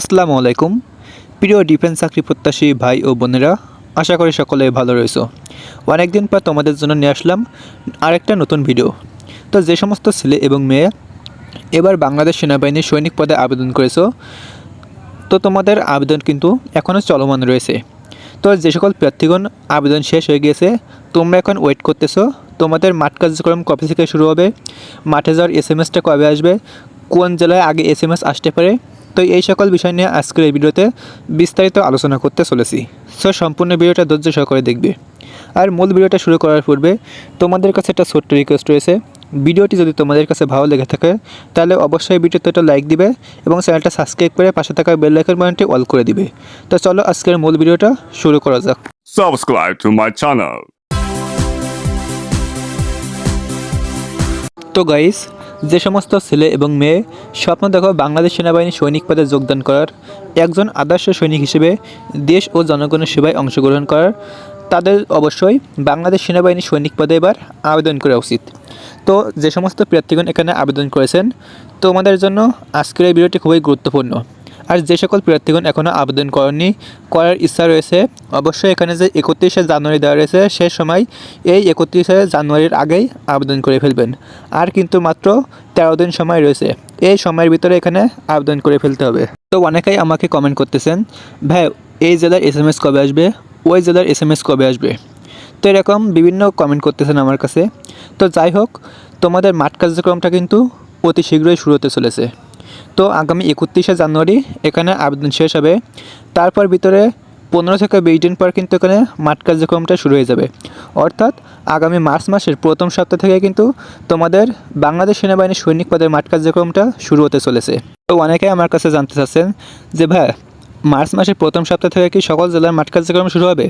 আসসালামু আলাইকুম। প্রিয় ডিফেন্স চাকরি প্রত্যাশী ভাই ও বোনেরা, আশা করি সকলে ভালো রয়েছো। অনেকদিন পর তোমাদের জন্য নিয়ে আসলাম আরেকটা নতুন ভিডিও। তো যে সমস্ত ছেলে এবং মেয়ে এবার বাংলাদেশ সেনাবাহিনীর সৈনিক পদে আবেদন করেছ, তো তোমাদের আবেদন কিন্তু এখনও চলমান রয়েছে। তো যে সকল প্রার্থীগণ আবেদন শেষ হয়ে গিয়েছে, তোমরা এখন ওয়েট করতেছো, তোমাদের মাঠ কার্যক্রম কবে থেকে শুরু হবে, মাঠে যাওয়ার এস এম এসটা কবে আসবে, কোন জেলায় আগে এস এম এস আসতে পারে তো এই সকল বিষয় নিয়ে আজকের এই ভিডিওতে বিস্তারিত আলোচনা করতে চলেছি। সো সম্পূর্ণ ভিডিওটা ধৈর্য সহকারে দেখবে। আর মূল ভিডিওটা শুরু করার পূর্বে তোমাদের কাছে একটা ছোট্ট রিকোয়েস্ট রয়েছে। ভিডিওটি যদি তোমাদের কাছে ভালো লেগে থাকে তাহলে অবশ্যই ভিডিওতে একটা লাইক দিবে এবং চ্যানেলটা সাবস্ক্রাইব করে পাশে থাকা বেল আইকন বাটনটি অল করে দিবে। তো চলো আজকের মূল ভিডিওটা শুরু করা যাক। Subscribe to my channel. তো গাইস যে সমস্ত ছেলে এবং মেয়ে স্বপ্ন দেখো বাংলাদেশ সেনাবাহিনী সৈনিক পদে যোগদান করার, একজন আদর্শ সৈনিক হিসেবে দেশ ও জনগণের সেবায় অংশগ্রহণ করার, তাদের অবশ্যই বাংলাদেশ সেনাবাহিনী সৈনিক পদে এবার আবেদন করা উচিত। তো যে সমস্ত প্রার্থীগণ এখানে আবেদন করেছেন, তোমাদের জন্য আজকের এই ভিডিওটি খুবই গুরুত্বপূর্ণ। আর যে সকল প্রার্থীগণ এখনও আবেদন করেননি, করার ইচ্ছা রয়েছে, অবশ্যই এখানে যে একত্রিশে জানুয়ারি দেওয়া রয়েছে, সে সময় এই একত্রিশে জানুয়ারির আগেই আবেদন করে ফেলবেন। আর কিন্তু মাত্র তেরো দিন সময় রয়েছে, এই সময়ের ভিতরে এখানে আবেদন করে ফেলতে হবে। তো অনেকেই আমাকে কমেন্ট করতেছেন, ভাই, এই জেলার এস এম এস কবে আসবে? ওই জেলার এস এম এস কবে আসবে? তো এরকম বিভিন্ন কমেন্ট করতেছেন আমার কাছে। তো যাই হোক, তোমাদের মাঠ কার্যক্রমটা কিন্তু অতি শীঘ্রই শুরু হতে চলেছে। তো আগামী একত্রিশে জানুয়ারি এখানে আবেদন শেষ হবে। তারপর ভিতরে পনেরো থেকে বিশ দিন পর কিন্তু এখানে মাঠ কার্যক্রমটা শুরু হয়ে যাবে। অর্থাৎ আগামী মার্চ মাসের প্রথম সপ্তাহ থেকে কিন্তু তোমাদের বাংলাদেশ সেনাবাহিনীর সৈনিক পদের মাঠ কার্যক্রমটা শুরু হতে চলেছে। তো অনেকেই আমার কাছে জানতে চাচ্ছেন যে, ভাই, মার্চ মাসের প্রথম সপ্তাহ থেকে কি সকল জেলার মাঠ কার্যক্রম শুরু হবে?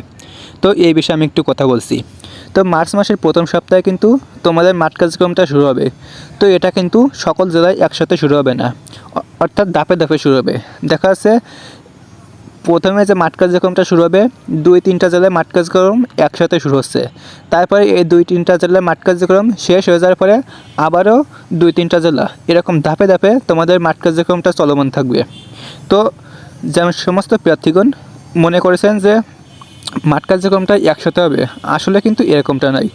তো এই বিষয়ে আমি একটু কথা বলছি। তো মার্চ মাসের প্রথম সপ্তাহে কিন্তু তোমাদের মাঠ কার্যক্রমটা শুরু হবে। তো এটা কিন্তু সকল জেলায় একসাথে শুরু হবে না। অর্থাৎ ধাপে ধাপে শুরু হবে। দেখা যাচ্ছে প্রথমে যে মাঠ কার্যক্রমটা শুরু হবে, দুই তিনটা জেলায় মাঠ কার্যক্রম একসাথে শুরু হচ্ছে। তারপরে এই দুই তিনটা জেলায় মাঠ কার্যক্রম শেষ হয়ে যাওয়ার পরে আবারও দুই তিনটা জেলা। এরকম ধাপে ধাপে তোমাদের মাঠ কার্যক্রমটা চলমান থাকবে। তো যেমন সমস্ত প্রার্থীগণ মনে করেছেন যে মাঠ কার্যক্রমটা একসাথে হবে। আসলে কিন্তু এরকমটা নয়।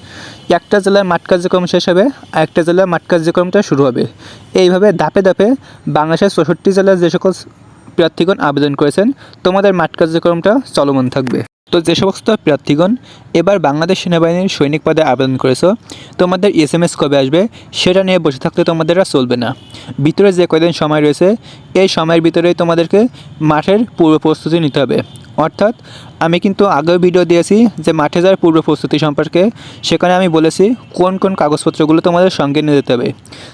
একটা জেলায় মাঠ কার্যক্রম শেষ হবে আর একটা জেলায় মাঠ কার্যক্রমটা শুরু হবে। এইভাবে ধাপে ধাপে বাংলাদেশের চৌষট্টি জেলার যে সকল প্রার্থীগণ আবেদন করেছেন, তোমাদের মাঠ কার্যক্রমটা চলমান থাকবে। তো যে সমস্ত প্রার্থীগণ এবার বাংলাদেশ সেনাবাহিনীর সৈনিক পদে আবেদন করেছ, তোমাদের এস এম এস কবে আসবে সেটা নিয়ে বসে থাকতে তোমাদের আর চলবে না। ভিতরে যে কয়দিন সময় রয়েছে, এই সময়ের ভিতরেই তোমাদেরকে মাঠের পূর্ব প্রস্তুতি নিতে হবে। অর্থাৎ আমি কিন্তু আগেও ভিডিও দিয়েছি যে মাঠে যাওয়ার পূর্ব প্রস্তুতি সম্পর্কে। সেখানে আমি বলেছি কোন কোন কাগজপত্রগুলো তোমাদের সঙ্গে নিয়ে যেতে হবে।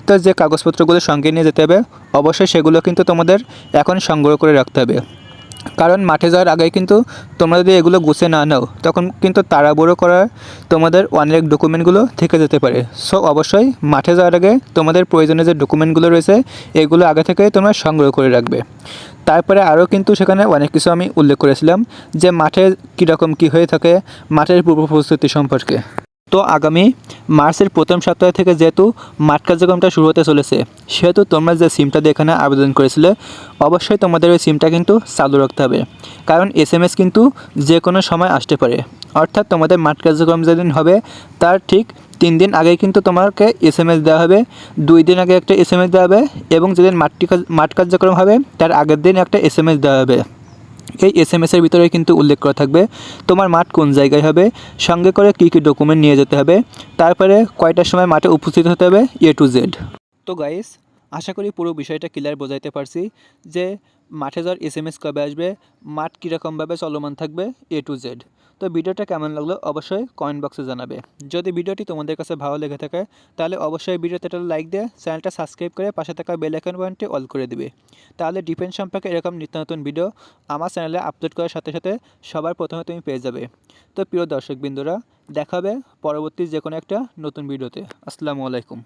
তো যে কাগজপত্রগুলো সঙ্গে নিয়ে যেতে হবে, অবশ্যই সেগুলো কিন্তু তোমাদের এখন সংগ্রহ করে রাখতে হবে। কারণ মাঠে যাওয়ার আগে কিন্তু তোমরা যদি এগুলো গুছিয়ে না নাও, তখন কিন্তু তাড়াহুড়ো করার তোমাদের অনেক ডকুমেন্টগুলো থেকে যেতে পারে। সো অবশ্যই মাঠে যাওয়ার আগে তোমাদের প্রয়োজনীয় যে ডকুমেন্টগুলো রয়েছে, এগুলো আগে থেকে তোমরা সংগ্রহ করে রাখবে। তারপরে আরও কিন্তু সেখানে অনেক কিছু আমি উল্লেখ করেছিলাম যে মাঠের কীরকম কী হয়ে থাকে মাঠের পূর্ব প্রস্তুতি সম্পর্কে। তো আগামী মার্চের প্রথম সপ্তাহ থেকে যেহেতু মাঠ কার্যক্রমটা শুরু হতে চলেছে, সেহেতু তোমরা যে সিমটা দিয়ে এখানে আবেদন করেছিলে, অবশ্যই তোমাদের ওই সিমটা কিন্তু চালু রাখতে হবে। কারণ এস এম এস কিন্তু যে কোনো সময় আসতে পারে। অর্থাৎ তোমাদের মাঠ কার্যক্রম যেদিন হবে, তার ঠিক তিন দিন আগে কিন্তু তোমাকে এস এম এস দেওয়া হবে। দুই দিন আগে একটা এস এম এস দেওয়া হবে এবং যেদিন মাঠটি মাঠ কার্যক্রম হবে, তার আগের দিন একটা এস এম এস দেওয়া হবে। এই এস এম এসের ভিতরে কিন্তু উল্লেখ করা থাকবে তোমার মাঠ কোন জায়গায় হবে, সঙ্গে করে কী কী ডকুমেন্ট নিয়ে যেতে হবে, তারপরে কয়টার সময় মাঠে উপস্থিত হতে হবে এ টু জেড তো গাইস আশা করি পুরো বিষয়টা ক্লিয়ার বোঝাইতে পারছি যে মাঠে যাওয়ার এস এম এস কবে আসবে, মাঠ কীরকমভাবে চলমান থাকবে এ টু জেড তো ভিডিওটা কেমন লাগল অবশ্যই কমেন্ট বক্সে জানাবে। যদি ভিডিওটি তোমাদের কাছে ভালো লেগে থাকে, তাহলে অবশ্যই ভিডিওতে একটা লাইক দিয়ে চ্যানেলটা সাবস্ক্রাইব করে পাশে থাকা বেল বাটনটি অল করে দিবে। তাহলে ডিফেন্স সম্পর্কে এরকম নিত্য নতুন ভিডিও আমার চ্যানেলে আপলোড করার সাথে সাথে সবার প্রথমে তুমি পেয়ে যাবে। তো প্রিয় দর্শক বিন্দুরা দেখা হবে পরবর্তী যে কোনো একটা নতুন ভিডিওতে। আসসালামু আলাইকুম।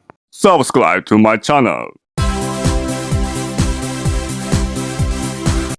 Subscribe to my channel.